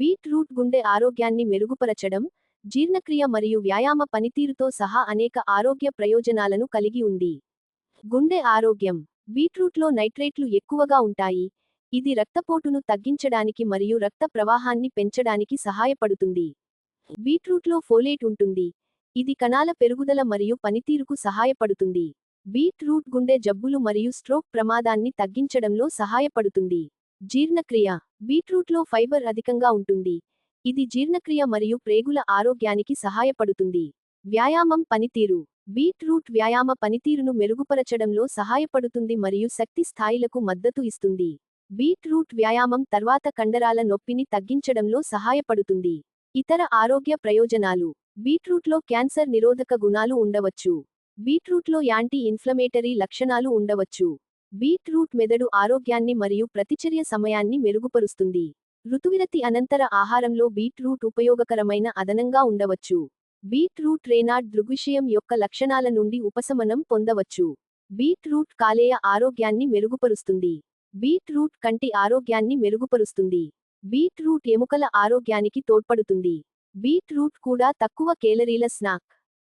Beetroot గుండె ఆరోగ్యాన్ని మెరుగుపరచడం జీర్ణక్రియ మరియు వ్యాయామ పనితీరుతో సహా అనేక ఆరోగ్య ప్రయోజనాలను కలిగి ఉంది. గుండె ఆరోగ్యం. బీట్రూట్లో నైట్రేట్లు ఎక్కువగా ఉంటాయి. ఇది రక్తపోటును తగ్గించడానికి మరియు రక్త ప్రవాహాన్ని పెంచడానికి సహాయపడుతుంది. బీట్రూట్లో ఫోలేట్ ఉంటుంది. ఇది కణాల పెరుగుదల మరియు పనితీరుకు సహాయపడుతుంది. బీట్రూట్ గుండె జబ్బులు మరియు స్ట్రోక్ ప్రమాదాన్ని తగ్గించడంలో సహాయపడుతుంది. జీర్ణక్రియ బీట్రూట్లో ఫైబర్ అధికంగా ఉంటుంది. ఇది జీర్ణక్రియ మరియు ప్రేగుల ఆరోగ్యానికి సహాయపడుతుంది. వ్యాయామం పనితీరు. బీట్రూట్ వ్యాయామ పనితీరును మెరుగుపరచడంలో సహాయపడుతుంది మరియు శక్తి స్థాయిలకు మద్దతు ఇస్తుంది. బీట్రూట్ వ్యాయామం తర్వాత కండరాల నొప్పిని తగ్గించడంలో సహాయపడుతుంది. ఇతర ఆరోగ్య ప్రయోజనాలు. బీట్రూట్లో క్యాన్సర్ నిరోధక గుణాలు ఉండవచ్చు. బీట్రూట్లో యాంటీ ఇన్ఫ్లమేటరీ లక్షణాలు ఉండవచ్చు. బీట్రూట్ మెదడు ఆరోగ్యాన్ని మరియు ప్రతిచర్య సమయాన్ని మెరుగుపరుస్తుంది. ఋతువిరతి అనంతర ఆహారంలో బీట్రూట్ ఉపయోగకరమైన అదనంగా ఉండవచ్చు. బీట్రూట్ రేనాడ్ దృగ్విషయం యొక్క లక్షణాల నుండి ఉపశమనం పొందవచ్చు. బీట్రూట్ కాలేయ ఆరోగ్యాన్ని మెరుగుపరుస్తుంది. బీట్రూట్ కంటి ఆరోగ్యాన్ని మెరుగుపరుస్తుంది. బీట్రూట్ ఎముకల ఆరోగ్యానికి తోడ్పడుతుంది. బీట్రూట్ కూడా తక్కువ కేలరీల స్నాక్.